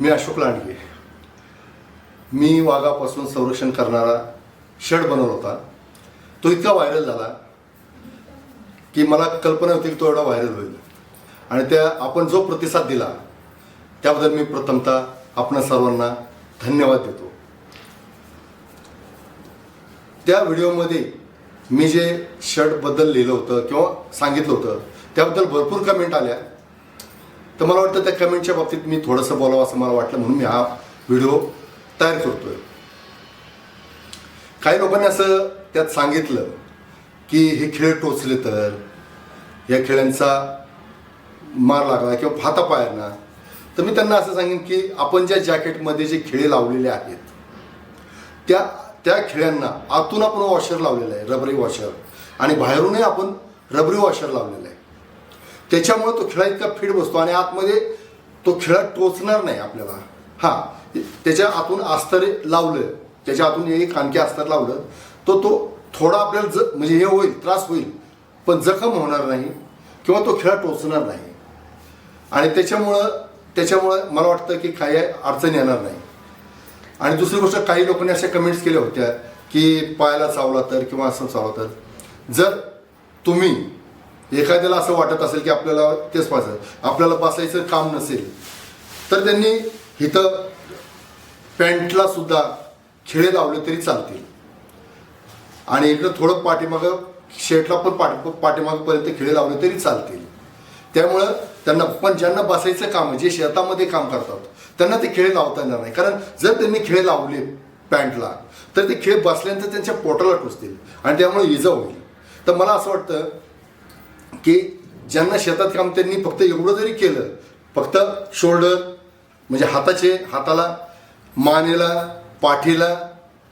मी अशोक लांडगे. मी वाघापासून संरक्षण करणारा शर्ट बनवला होता. तो इतका व्हायरल झाला की मला कल्पना होती की तो एवढा व्हायरल होईल. आणि त्या आपण जो प्रतिसाद दिला त्याबद्दल मी प्रथमतः आपणा सर्वांना धन्यवाद देतो. त्या व्हिडिओमध्ये मी जे शर्टबद्दल लिहिलं होतं किंवा सांगितलं होतं त्याबद्दल भरपूर कमेंट आल्या. तर मला वाटतं त्या कमेंटच्या बाबतीत मी थोडंसं बोलावं असं मला वाटलं म्हणून मी हा व्हिडिओ तयार करतोय. काही लोकांनी असं त्यात सांगितलं की हे खेळ टोचले तर या खेळांचा मार लागला किंवा फातापायांना तर मी त्यांना असं सांगेन की आपण ज्या जॅकेटमध्ये जे खेळे लावलेले आहेत त्या त्या खेळांना आतून आपण वॉशर लावलेलं आहे रबरी वॉशर. आणि बाहेरूनही आपण रबरी वॉशर लावलेलं आहे. त्याच्यामुळे तो खिळा इतका फिट बसतो आणि आतमध्ये तो खिळा टोचणार नाही आपल्याला. हां त्याच्या आतून अस्तर लावलं त्याच्या आतून एक आणखी अस्तर लावलं तो तो थोडा आपल्याला ज म्हणजे हे होईल त्रास होईल पण जखम होणार नाही किंवा तो खिळा टोचणार नाही. आणि त्याच्यामुळं त्याच्यामुळं मला वाटतं की काही अडचण येणार नाही. आणि दुसरी गोष्ट काही लोकांनी अशा कमेंट्स केल्या होत्या की पायाला चावला तर किंवा असं चावला तर. जर तुम्ही एखाद्याला असं वाटत असेल की आपल्याला तेच पासायचं आपल्याला बसायचं काम नसेल. तर त्यांनी इथं पॅन्टला सुद्धा खिळे लावले तरी चालतील. आणि इकडं थोडं पाठीमागं शेटला पण पाठी पाठीमागपर्यंत खिळे लावले तरी चालतील. त्यामुळं त्यांना पण ज्यांना बसायचं काम आहे जे शेतामध्ये काम करतात त्यांना ते खेळ लावता येणार नाही. कारण जर त्यांनी खेळ लावले पॅन्टला तर ते खेळ बसल्यानंतर त्यांच्या पोटाला टोचतील आणि त्यामुळे इजा होईल. तर मला असं वाटतं की ज्यांना शेतात काम त्यांनी फक्त एवढं जरी केलं फक्त शोल्डर म्हणजे हाताचे हाताला मानेला पाठीला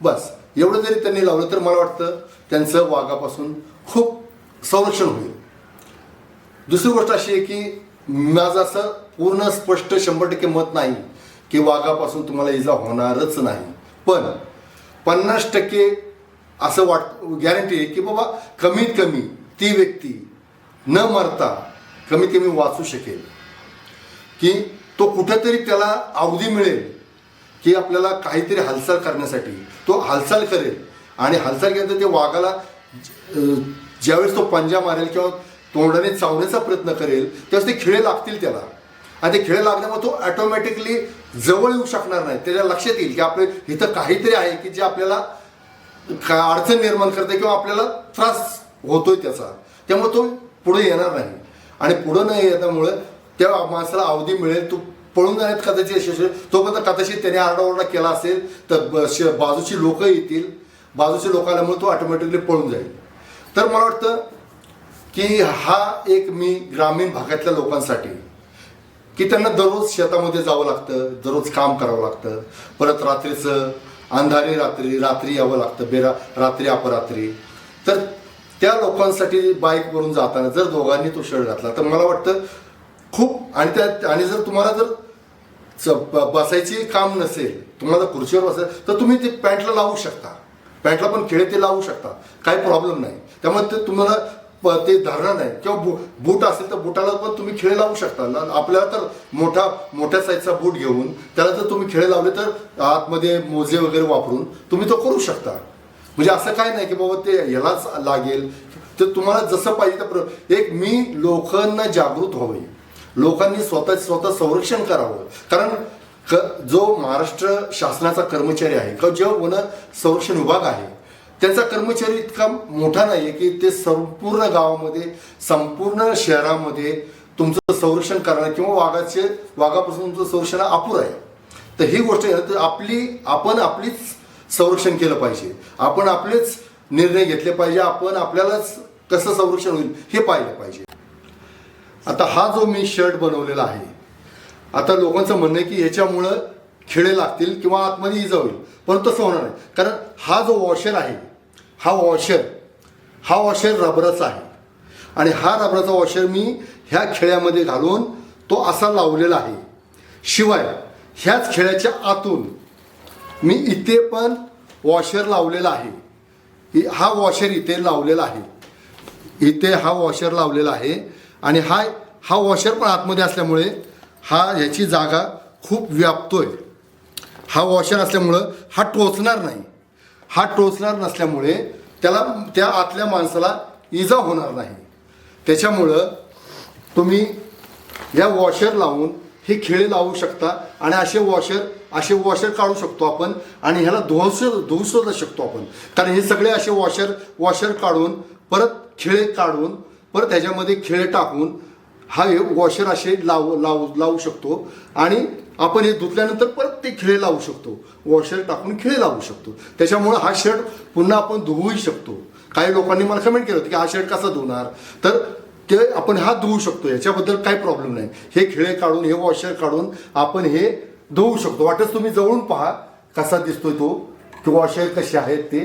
बस एवढं जरी त्यांनी लावलं तर मला वाटतं त्यांचं वाघापासून खूप संरक्षण होईल. दुसरी गोष्ट अशी आहे की माझं असं पूर्ण स्पष्ट शंभर टक्के मत नाही की वाघापासून तुम्हाला इजा होणारच नाही. पण पन्नास टक्के असं वाट गॅरंटी आहे की बाबा कमीत कमी ती व्यक्ती न मरता कमी कमी वाचू शकेल. की तो कुठेतरी त्याला अवधी मिळेल की आपल्याला काहीतरी हालचाल करण्यासाठी तो हालचाल करेल. आणि हालचाल केल्यानंतर ते वाघाला ज्यावेळेस तो पंजा मारेल किंवा तोंडाने चावण्याचा प्रयत्न करेल त्यावेळेस ते खिळे लागतील त्याला. आणि ते खिळे लागल्यामुळे तो ऑटोमॅटिकली जवळ येऊ शकणार नाही. त्याच्या लक्षात येईल की आपले इथं काहीतरी आहे की जे आपल्याला अडचण निर्माण करते किंवा आपल्याला त्रास होतोय त्याचा. त्यामुळे तो पुढे येणार नाही. आणि पुढं नाही येण्यामुळे त्या माणसाला अवधी मिळेल. तो पळून जाण्यात कदाचित यशस्वी तोपर्यंत कदाचित त्याने आरडाओरडा केला असेल तर ब- श- बाजूची लोक येतील. बाजूचे लोक आल्यामुळे तो ऑटोमॅटिकली पळून जाईल. तर मला वाटतं की हा एक मी ग्रामीण भागातल्या लोकांसाठी की त्यांना दररोज शेतामध्ये जावं लागतं दररोज काम करावं लागतं. परत रात्रीचं अंधारी रात्री रात्री यावं लागतं बेरा रात्री अपरात्री. तर त्या लोकांसाठी बाईकवरून जाताना जर दोघांनी तो शर्ट घातला तर मला वाटतं खूप आणि त्या आणि जर तुम्हाला जर बसायची काम नसेल तुम्हाला जर खुर्चीवर बसायचं तर तुम्ही ते पॅन्टला लावू शकता. पॅन्टला पण खेळ ते लावू शकता. काही प्रॉब्लेम नाही. त्यामुळे ते तुम्हाला ते धरणार नाही. किंवा बू बूट असेल तर बुटाला पण तुम्ही खेळ लावू शकता. आपल्याला तर मोठा मोठ्या साईजचा बूट घेऊन त्याला जर तुम्ही खेळ लावले तर आतमध्ये मोजे वगैरे वापरून तुम्ही तो करू शकता. म्हणजे असं काय नाही की बाबा ते यालाच लागेल. तर तुम्हाला जसं पाहिजे तर प्र- एक मी लोकांना जागृत व्हावे. लोकांनी स्वतः स्वतः संरक्षण करावं. कारण क जो महाराष्ट्र शासनाचा कर्मचारी आहे किंवा जो वन संरक्षण विभाग आहे त्यांचा कर्मचारी इतका मोठा नाही आहे की ते संपूर्ण गावामध्ये संपूर्ण शहरामध्ये तुमचं संरक्षण करणं किंवा वाघाचे वाघापासून तुमचं संरक्षण अपुरं आहे. तर ही गोष्ट आहे तर आपली आपण आपलीच संरक्षण केलं पाहिजे. आपण आपलेच निर्णय घेतले पाहिजे आपण आपल्यालाच कसं संरक्षण होईल हे पाहिलं पाहिजे. आता हा जो मी शर्ट बनवलेला आहे आता लोकांचं म्हणणं आहे की ह्याच्यामुळं खिळे लागतील किंवा आतमध्ये इजा होईल पण तसं होणार नाही. कारण हा जो वॉशर आहे हा वॉशर हा वॉशर रबराचा आहे. आणि हा रबराचा वॉशर मी ह्या खेळ्यामध्ये घालून तो असा लावलेला आहे. शिवाय ह्याच खेळ्याच्या आतून मी इथे पण वॉशर लावलेला आहे. इ- हा वॉशर इथे लावलेला आहे. इथे हा वॉशर लावलेला आहे. आणि हा हा वॉशर पण आतमध्ये असल्यामुळे हा ह्याची जागा खूप व्यापतोय. हा वॉशर असल्यामुळं हा टोचणार नाही. हा टोचणार नसल्यामुळे त्याला त्या आतल्या माणसाला इजा होणार नाही. त्याच्यामुळं तुम्ही या वॉशर लावून हे खिळे लावू शकता. आणि असे वॉशर असे वॉशर काढू शकतो आपण आणि ह्याला धुवस धुवसुद्धा शकतो आपण. कारण हे सगळे असे वॉशर वॉशर काढून परत खिळे काढून परत ह्याच्यामध्ये खिळे टाकून हा हे वॉशर असे लावू लावू लावू शकतो. आणि आपण हे धुतल्यानंतर परत ते खिळे लावू शकतो. वॉशर टाकून खिळे लावू शकतो. त्याच्यामुळं हा शर्ट पुन्हा आपण धुवूही शकतो. काही लोकांनी मला कमेंट केलं होतं की हा शर्ट कसा धुणार? तर ते आपण हा धुवू शकतो. याच्याबद्दल काही प्रॉब्लेम नाही. हे खिळे काढून हे वॉशर काढून आपण हे धुवू शकतो. वाटच तुम्ही जवळून पहा कसा दिसतोय तो की वॉशर कसे आहेत ते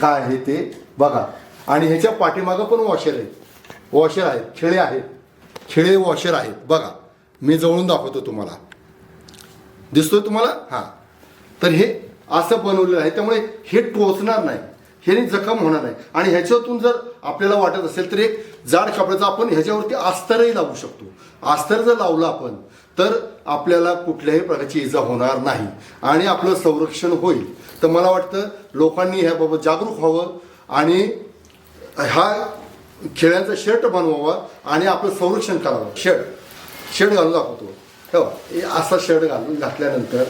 काय आहे ते बघा. आणि ह्याच्या पाठीमागं पण वॉशर आहेत. वॉशर आहेत खिळे आहेत. खिळे वॉशर आहेत. बघा मी जवळून दाखवतो तुम्हाला. दिसतोय तुम्हाला? हां. तर हे असं बनवलेलं आहे. त्यामुळे हे टोचणार नाही. हे जखम होणार नाही. आणि ह्याच्यातून जर आपल्याला वाटत असेल तर एक जाड कपड्याचा आपण ह्याच्यावरती अस्तरही लावू शकतो. अस्तर जर लावलं आपण तर आपल्याला कुठल्याही प्रकारची इजा होणार नाही आणि आपलं संरक्षण होईल. तर मला वाटतं लोकांनी ह्याबाबत जागरूक व्हावं आणि हा खेळ्यांचा शर्ट बनवावा आणि आपलं संरक्षण करावं. शर्ट. शर्ट घालून दाखवतो. तेव्हा असा शर्ट घालून घातल्यानंतर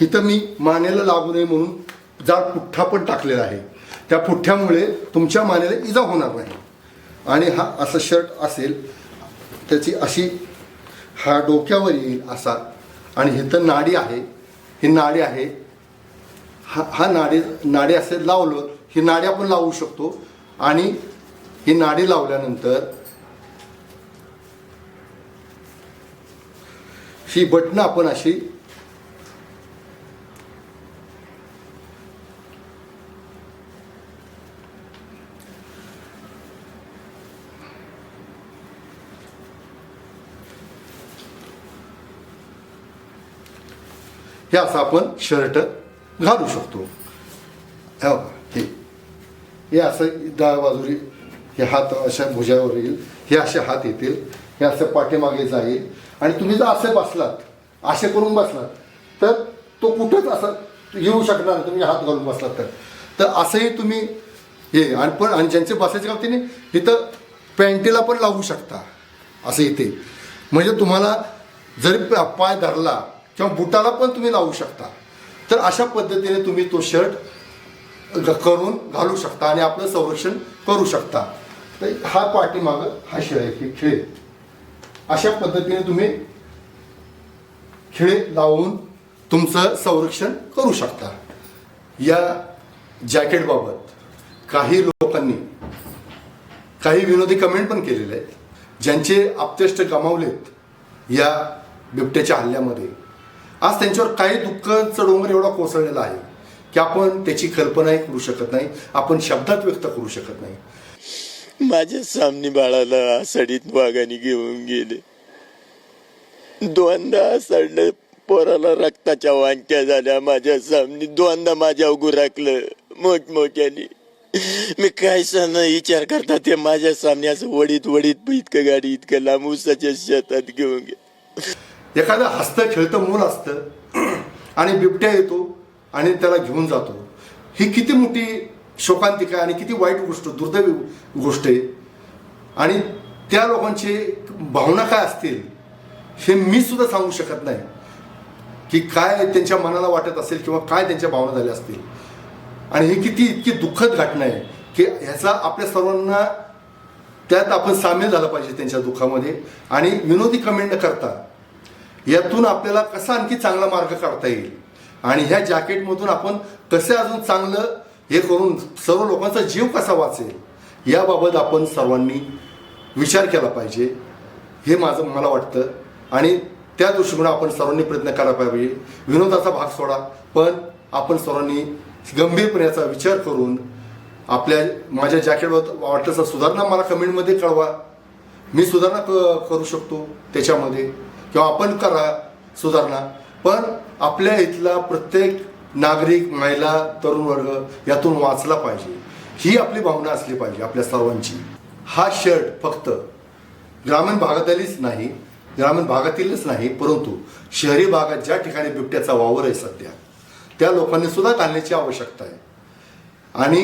इथं मी मानेला लागू नये म्हणून जाड पुठ्ठा पण टाकलेला आहे. त्या पुठ्ठ्यामुळे तुमच्या मानेला इजा होणार नाही. आणि हा असं शर्ट असेल त्याची अशी हा डोक्यावर येईल असा. आणि इथं नाडी आहे. ही नाडी आहे. हा हा नाडी नाडी असे लावलं ही नाडी आपण लावू शकतो. आणि ही नाडी लावल्यानंतर ही बटणं आपण अशी हे असं आपण शर्ट घालू शकतो. हे हे हे असं डाव्या बाजूने हे हात अशा भुजावर येईल. हे असे हात येतील. हे असं पाठीमागे जाईल. आणि तुम्ही जर असे बसलात असे करून बसलात तर तो कुठंच असं येऊ शकणार नाही. तुम्ही हात घालून बसलात तर. तर असंही तुम्ही हे आणि पण आणि ज्यांचे बसायचे का तिने इथं पॅन्टीला पण लावू शकता. असं इथे. म्हणजे तुम्हाला जरी पाय धरला किंवा बुटाला पण तुम्ही लावू शकता. तर अशा पद्धतीने तुम्ही तो शर्ट करून घालू शकता आणि आपलं संरक्षण करू शकता. तर हा पाठीमाग हा शिळ आहे की खिळे. अशा पद्धतीने तुम्ही खिळे लावून तुमचं संरक्षण करू शकता. या जॅकेटबाबत काही लोकांनी काही विनोदी कमेंट पण केलेले आहेत ज्यांचे आपतेष्ट गमावलेत या बिबट्याच्या हल्ल्यामध्ये. आज त्यांच्यावर काही दुःखांचा डोंगर एवढा कोसळलेला आहे की आपण त्याची कल्पनाही करू शकत नाही आपण शब्दात व्यक्त करू शकत नाही. माझ्या सामने बाळाला सडीत वाघाने घेऊन गेले. दोनदा सडलं पोराला रक्ताच्या वांट्या झाल्या. माझ्या सामने दोनदा माझ्या उगू राखलं मोठमोठ्याने. मी काय सण विचार करता ते माझ्या सामने असं वडीत वडीत इतकं गाडी इतकं लांब उसाच्या शेतात घेऊन गेले. एखादं हसतं खेळतं मूल असतं आणि बिबट्या येतो आणि त्याला घेऊन जातो. ही किती मोठी शोकांतिका आहे आणि किती वाईट गोष्ट दुर्दैवी गोष्ट आहे. आणि त्या लोकांची भावना काय असतील हे मी सुद्धा सांगू शकत नाही. की काय त्यांच्या मनाला वाटत असेल किंवा काय त्यांच्या भावना झाल्या असतील. आणि ही किती इतकी दुःखद घटना आहे की ह्याचा आपल्या सर्वांना त्यात आपण सामील झालं पाहिजे त्यांच्या दुःखामध्ये. आणि विनोदी कमेंट न करता यातून आपल्याला कसा आणखी चांगला मार्ग काढता येईल? आणि ह्या जॅकेटमधून आपण कसे अजून चांगलं हे करून सर्व लोकांचा जीव कसा वाचेल याबाबत आपण सर्वांनी विचार केला पाहिजे. हे माझं मला वाटतं. आणि त्या दृष्टीने आपण सर्वांनी प्रयत्न करायला पाहिजे. विनोदाचा भाग सोडा. पण आपण सर्वांनी गंभीरपणे याचा विचार करून आपल्या माझ्या जॅकेटवर वाटतं सुधारणा मला कमेंटमध्ये कळवा. मी सुधारणा क करू शकतो त्याच्यामध्ये. किंवा आपण करा सुधारणा. पण आपल्या इथला प्रत्येक नागरिक महिला तरुण वर्ग यातून वाचला पाहिजे. ही आपली भावना असली पाहिजे आपल्या सर्वांची. हा शर्ट फक्त ग्रामीण भागातीलच नाही ग्रामीण भागातीलच नाही परंतु शहरी भागात ज्या ठिकाणी बिबट्याचा वावर आहे सध्या त्या लोकांनी सुद्धा घालण्याची आवश्यकता आहे. आणि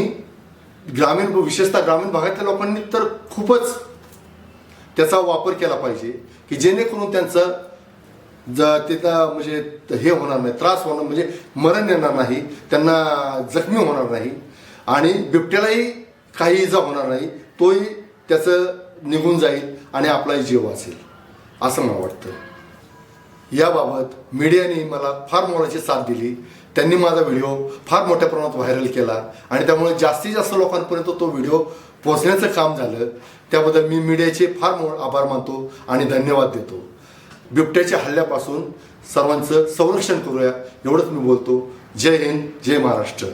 ग्रामीण विशेषतः ग्रामीण भागातल्या लोकांनी तर खूपच त्याचा वापर केला पाहिजे की जेणेकरून त्यांचं ज त्याचा म्हणजे हे होणार नाही त्रास होणार म्हणजे मरण येणार नाही त्यांना जखमी होणार नाही आणि बिबट्यालाही काही इजा होणार नाही तोही त्याचं निघून जाईल आणि आपलाही जीव वाचेल असं मला वाटतं. याबाबत मीडियाने मला फार मोलाची साथ दिली. त्यांनी माझा व्हिडिओ फार मोठ्या प्रमाणात व्हायरल केला आणि त्यामुळे जास्तीत जास्त लोकांपर्यंत तो व्हिडिओ पोहोचण्याचं काम झालं. त्याबद्दल मी मीडियाचे फार मो आभार मानतो आणि धन्यवाद देतो. बिबट्याच्या हल्ल्यापासून सर्वांचं संरक्षण करूया एवढंच मी बोलतो. जय हिंद जय महाराष्ट्र.